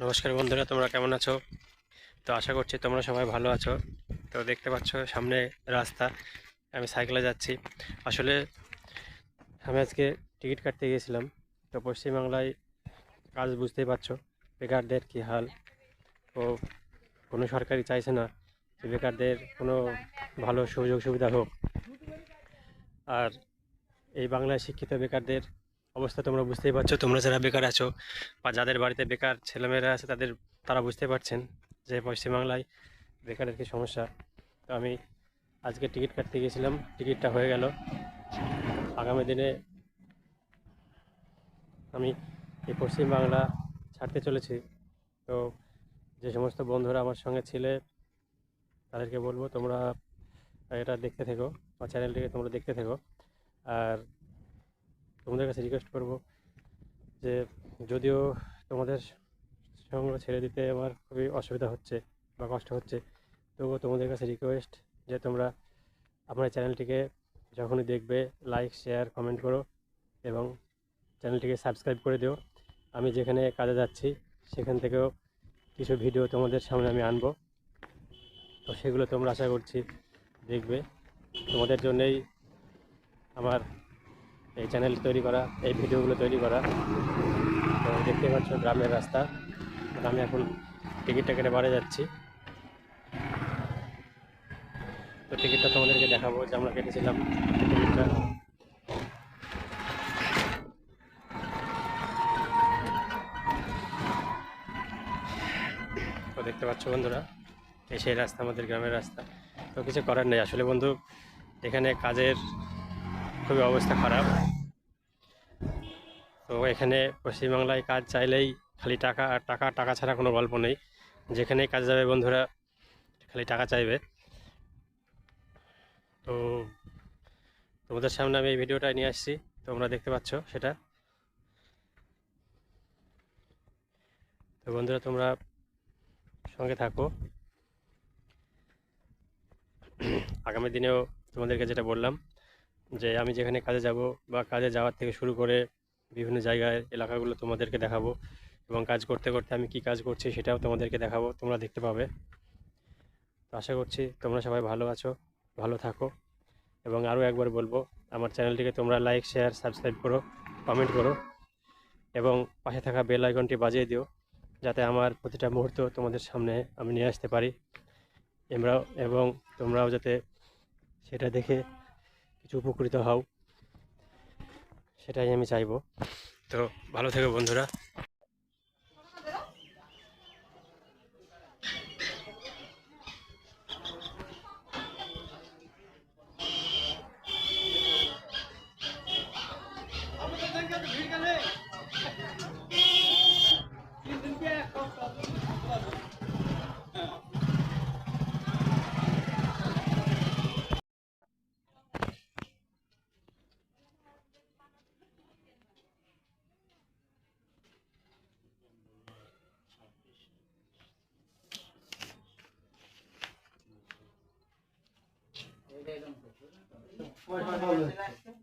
নমস্কার বন্ধুরা, তোমরা কেমন আছো? তো আশা করছি তোমরা সবাই ভালো আছো। তো দেখতে পাচ্ছ সামনে রাস্তা, আমি সাইকেলে যাচ্ছি। আসলে আমি আজকে টিকিট কাটতে গিয়েছিলাম। তো পশ্চিমবাংলায় কাজ বুঝতেই পারছ, বেকারদের কী হাল? ও, কোনো সরকারই চাইছে না যে বেকারদের কোনো ভালো সুযোগ সুবিধা হোক। আর এই বাংলায় শিক্ষিত বেকারদের অবস্থা তোমরা বুঝতেই পারছ। তোমরা যারা বেকার আছো বা যাদের বাড়িতে বেকার ছেলেমেয়েরা আছে, তাদের তারা বুঝতে পারছেন যে পশ্চিমবাংলায় বেকারের কী সমস্যা। তো আমি আজকে টিকিট কাটতে গিয়েছিলাম। টিকিটটা হয়ে গেল। আগামী দিনে আমি এই পশ্চিমবাংলা ছাড়তে চলেছি। তো যে সমস্ত বন্ধুরা আমার সঙ্গে ছিলে, তাদেরকে বলব তোমরা এটা দেখতে থেকো বা চ্যানেলটিকে তোমরা দেখতে থেকো। আর তোমাদের কাছে রিকোয়েস্ট করব যে যদিও তোমাদের সঙ্গে ছেড়ে দিতে আমার খুবই অসুবিধা হচ্ছে বা কষ্ট হচ্ছে, তবুও তোমাদের কাছে রিকোয়েস্ট যে তোমরা আমার চ্যানেলটিকে যখনই দেখবে লাইক শেয়ার কমেন্ট করো এবং চ্যানেলটিকে সাবস্ক্রাইব করে দিও। আমি যেখানে কাজে যাচ্ছি, সেখান থেকেও কিছু ভিডিও তোমাদের সামনে আমি আনব। তো সেগুলো তোমরা আশা করছি দেখবে। তোমাদের জন্যেই আমার এই চ্যানেল তৈরি করা, এই ভিডিওগুলো তৈরি করা। তো দেখতে পাচ্ছ গ্রামের রাস্তা। আমি এখন টিকিটটা কেটে বাড়ি যাচ্ছি। তো টিকিটটা তোমাদেরকে দেখাবো যে আমরা কেটেছিলাম টিকিটটা তো দেখতে পাচ্ছ বন্ধুরা, এই সেই রাস্তা, আমাদের গ্রামের রাস্তা। তো কিছু করার নেই। আসলে বন্ধু, এখানে কাজের খুবই অবস্থা খারাপ। তো এখানে পশ্চিমবাংলায় কাজ চাইলেই খালি টাকা আর টাকা টাকা ছাড়া কোনো গল্প নেই। যেখানেই কাজ যাবে বন্ধুরা, খালি টাকা চাইবে। তো তোমাদের সামনে আমি এই ভিডিওটা নিয়ে আসছি, তোমরা দেখতে পাচ্ছ সেটা। তো বন্ধুরা, তোমরা সঙ্গে থাকো। আগামী দিনেও তোমাদেরকে যেটা বললাম যে আমি যেখানে কাজে যাব বা কাজে যাওয়ার থেকে শুরু করে বিভিন্ন জায়গায়, এলাকাগুলো তোমাদেরকে দেখাবো এবং কাজ করতে করতে আমি কি কাজ করছি সেটাও তোমাদেরকে দেখাবো, তোমরা দেখতে পাবে। তো আশা করছি তোমরা সবাই ভালো আছো, ভালো থাকো এবং আরও একবার বলব, আমার চ্যানেলটিকে তোমরা লাইক, শেয়ার, সাবস্ক্রাইব করো, কমেন্ট করো এবং পাশে থাকা বেল আইকনটি বাজিয়ে দিও যাতে আমার প্রতিটা মুহূর্ত তোমাদের সামনে আমি নিয়ে আসতে পারি। এমরাও এবং তোমরাও যাতে সেটা দেখে কিছু উপকৃত হও। সেটাই আমি চাইব। তো ভালো থেকো বন্ধুরা। はいはいはい。